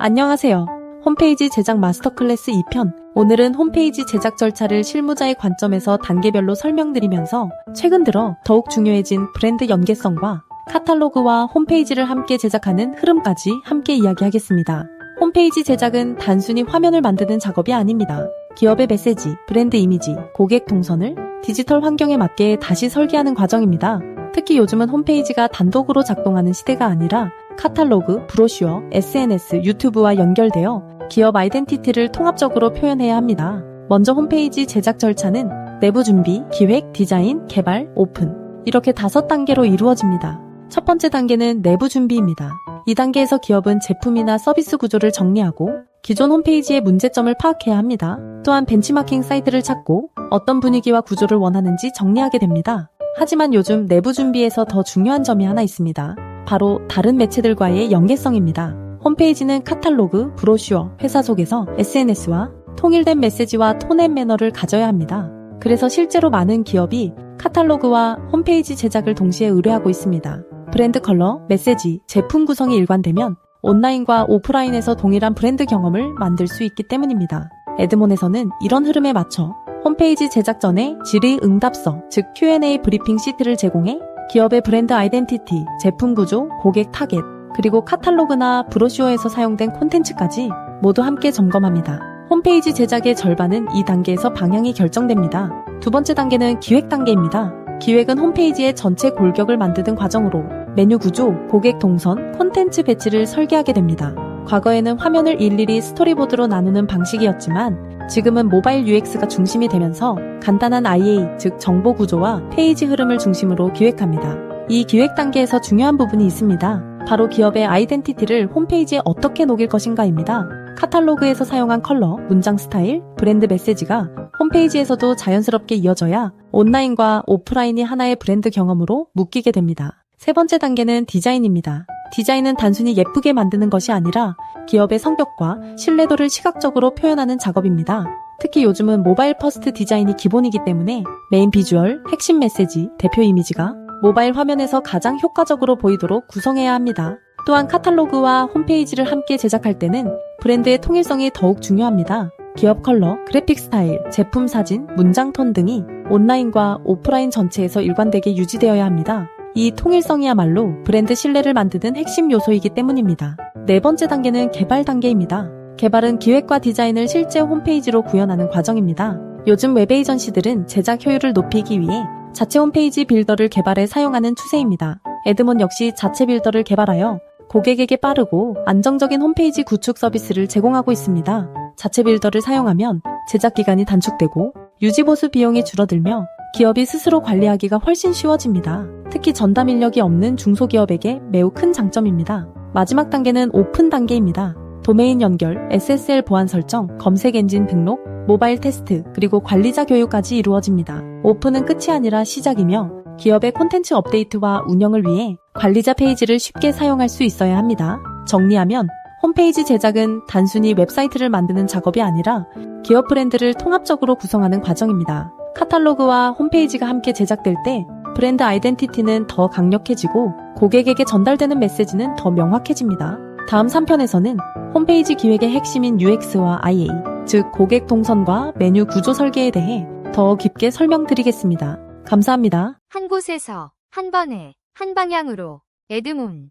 안녕하세요. 홈페이지 제작 마스터 클래스 2편. 오늘은 홈페이지 제작 절차를 실무자의 관점에서 단계별로 설명드리면서 최근 들어 더욱 중요해진 브랜드 연계성과 카탈로그와 홈페이지를 함께 제작하는 흐름까지 함께 이야기하겠습니다. 홈페이지 제작은 단순히 화면을 만드는 작업이 아닙니다. 기업의 메시지, 브랜드 이미지, 고객 동선을 디지털 환경에 맞게 다시 설계하는 과정입니다. 특히 요즘은 홈페이지가 단독으로 작동하는 시대가 아니라 카탈로그, 브로슈어, SNS, 유튜브와 연결되어 기업 아이덴티티를 통합적으로 표현해야 합니다. 먼저 홈페이지 제작 절차는 내부 준비, 기획, 디자인, 개발, 오픈 이렇게 다섯 단계로 이루어집니다. 첫 번째 단계는 내부 준비입니다. 이 단계에서 기업은 제품이나 서비스 구조를 정리하고 기존 홈페이지의 문제점을 파악해야 합니다. 또한 벤치마킹 사이트를 찾고 어떤 분위기와 구조를 원하는지 정리하게 됩니다. 하지만 요즘 내부 준비에서 더 중요한 점이 하나 있습니다. 바로 다른 매체들과의 연계성입니다. 홈페이지는 카탈로그, 브로슈어, 회사 속에서 SNS와 통일된 메시지와 톤앤 매너를 가져야 합니다. 그래서 실제로 많은 기업이 카탈로그와 홈페이지 제작을 동시에 의뢰하고 있습니다. 브랜드 컬러, 메시지, 제품 구성이 일관되면 온라인과 오프라인에서 동일한 브랜드 경험을 만들 수 있기 때문입니다. 에드몬에서는 이런 흐름에 맞춰 홈페이지 제작 전에 질의 응답서, 즉 Q&A 브리핑 시트를 제공해 기업의 브랜드 아이덴티티, 제품 구조, 고객 타겟, 그리고 카탈로그나 브로슈어에서 사용된 콘텐츠까지 모두 함께 점검합니다. 홈페이지 제작의 절반은 이 단계에서 방향이 결정됩니다. 두 번째 단계는 기획 단계입니다. 기획은 홈페이지의 전체 골격을 만드는 과정으로 메뉴 구조, 고객 동선, 콘텐츠 배치를 설계하게 됩니다. 과거에는 화면을 일일이 스토리보드로 나누는 방식이었지만 지금은 모바일 UX가 중심이 되면서 간단한 IA, 즉 정보 구조와 페이지 흐름을 중심으로 기획합니다. 이 기획 단계에서 중요한 부분이 있습니다. 바로 기업의 아이덴티티를 홈페이지에 어떻게 녹일 것인가입니다. 카탈로그에서 사용한 컬러, 문장 스타일, 브랜드 메시지가 홈페이지에서도 자연스럽게 이어져야 온라인과 오프라인이 하나의 브랜드 경험으로 묶이게 됩니다. 세 번째 단계는 디자인입니다. 디자인은 단순히 예쁘게 만드는 것이 아니라 기업의 성격과 신뢰도를 시각적으로 표현하는 작업입니다. 특히 요즘은 모바일 퍼스트 디자인이 기본이기 때문에 메인 비주얼, 핵심 메시지, 대표 이미지가 모바일 화면에서 가장 효과적으로 보이도록 구성해야 합니다. 또한 카탈로그와 홈페이지를 함께 제작할 때는 브랜드의 통일성이 더욱 중요합니다. 기업 컬러, 그래픽 스타일, 제품 사진, 문장 톤 등이 온라인과 오프라인 전체에서 일관되게 유지되어야 합니다. 이 통일성이야말로 브랜드 신뢰를 만드는 핵심 요소이기 때문입니다. 네 번째 단계는 개발 단계입니다. 개발은 기획과 디자인을 실제 홈페이지로 구현하는 과정입니다. 요즘 웹 에이전시들은 제작 효율을 높이기 위해 자체 홈페이지 빌더를 개발해 사용하는 추세입니다. 에드몬 역시 자체 빌더를 개발하여 고객에게 빠르고 안정적인 홈페이지 구축 서비스를 제공하고 있습니다. 자체 빌더를 사용하면 제작 기간이 단축되고 유지 보수 비용이 줄어들며 기업이 스스로 관리하기가 훨씬 쉬워집니다. 특히 전담 인력이 없는 중소기업에게 매우 큰 장점입니다. 마지막 단계는 오픈 단계입니다. 도메인 연결, SSL 보안 설정, 검색 엔진 등록, 모바일 테스트, 그리고 관리자 교육까지 이루어집니다. 오픈은 끝이 아니라 시작이며 기업의 콘텐츠 업데이트와 운영을 위해 관리자 페이지를 쉽게 사용할 수 있어야 합니다. 정리하면 홈페이지 제작은 단순히 웹사이트를 만드는 작업이 아니라 기업 브랜드를 통합적으로 구성하는 과정입니다. 카탈로그와 홈페이지가 함께 제작될 때 브랜드 아이덴티티는 더 강력해지고 고객에게 전달되는 메시지는 더 명확해집니다. 다음 3편에서는 홈페이지 기획의 핵심인 UX와 IA, 즉 고객 동선과 메뉴 구조 설계에 대해 더 깊게 설명드리겠습니다. 감사합니다. 한 곳에서, 한 번에, 한 방향으로, 에드문.